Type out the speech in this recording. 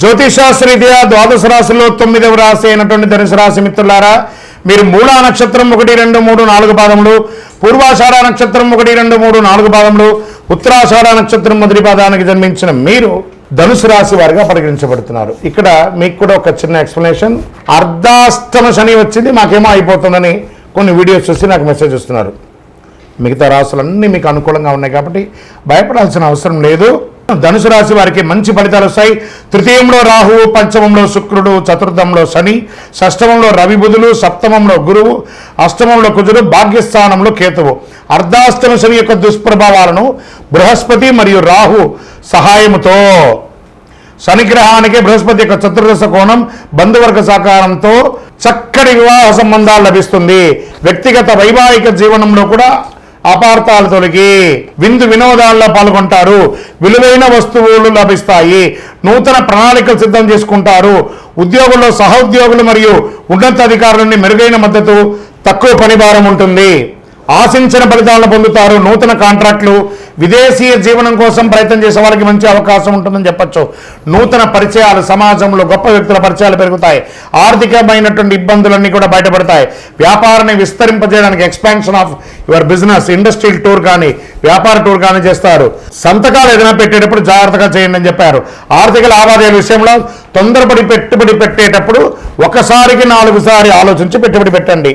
జ్యోతిషాస్త్రీత్యా ద్వాదశ రాశిలో తొమ్మిదవ రాశి అయినటువంటి ధనుసు రాశి మిత్రులారా మీరు మూలా నక్షత్రం ఒకటి రెండు మూడు నాలుగు పాదములు పూర్వాషాఢ నక్షత్రం ఒకటి రెండు మూడు నాలుగు పాదములు ఉత్తరాషాఢ నక్షత్రం మొదటి పాదానికి జన్మించిన మీరు ధనుసు రాశి వారిగా పరిగణించబడుతున్నారు. ఇక్కడ మీకు కూడా ఒక చిన్న ఎక్స్ప్లెనేషన్. అర్ధాష్టమ శని వచ్చింది మాకేమో అయిపోతుందని కొన్ని వీడియోస్ చూసి నాకు మెసేజ్ వస్తున్నారు మిగతా రాశులన్నీ మీకు అనుకూలంగా ఉన్నాయి కాబట్టి భయపడాల్సిన అవసరం లేదు. ధనుసు రాశి వారికి మంచి ఫలితాలు వస్తాయి. తృతీయంలో రాహువు పంచమంలో శుక్రుడు చతుర్థంలో శని షష్టమంలో రవి బుధులు సప్తమంలో గురువు అష్టమంలో కుజుడు భాగ్యస్థానంలో కేతువు. అర్ధాష్టమ శని యొక్క దుష్ప్రభావాలను బృహస్పతి మరియు రాహు సహాయముతో శనిగ్రహానికి బృహస్పతి యొక్క చతుర్దశ కోణం బంధువర్గ సహకారంతో చక్కటి వివాహ సంబంధాలు లభిస్తుంది. వ్యక్తిగత వైవాహిక జీవనంలో కూడా అపార్థాలు తొలగి విందు వినోదాల్లో పాల్గొంటారు. విలువైన వస్తువులు లభిస్తాయి. నూతన ప్రణాళికలు సిద్ధం చేసుకుంటారు. ఉద్యోగుల్లో సహోద్యోగులు మరియు ఉన్నతాధికారుల నుండి మెరుగైన మద్దతు తక్కువ పనిభారం ఉంటుంది. ఆశించిన ఫలితాలను పొందుతారు. నూతన కాంట్రాక్టులు విదేశీయ జీవనం కోసం ప్రయత్నం చేసే వారికి మంచి అవకాశం ఉంటుందని చెప్పచ్చు. నూతన పరిచయాలు సమాజంలో గొప్ప వ్యక్తుల పరిచయాలు పెరుగుతాయి. ఆర్థికమైనటువంటి ఇబ్బందులన్నీ కూడా బయటపడతాయి. వ్యాపారాన్ని విస్తరింపజేయడానికి expansion of your business industrial tour కానీ వ్యాపార టూర్ కానీ చేస్తారు. సంతకాలు ఏదైనా పెట్టేటప్పుడు జాగ్రత్తగా చేయండి అని చెప్పారు. ఆర్థిక లావాదేవీల విషయంలో తొందరపడి పెట్టుబడి పెట్టేటప్పుడు ఒకసారికి నాలుగు సారి ఆలోచించి పెట్టుబడి పెట్టండి.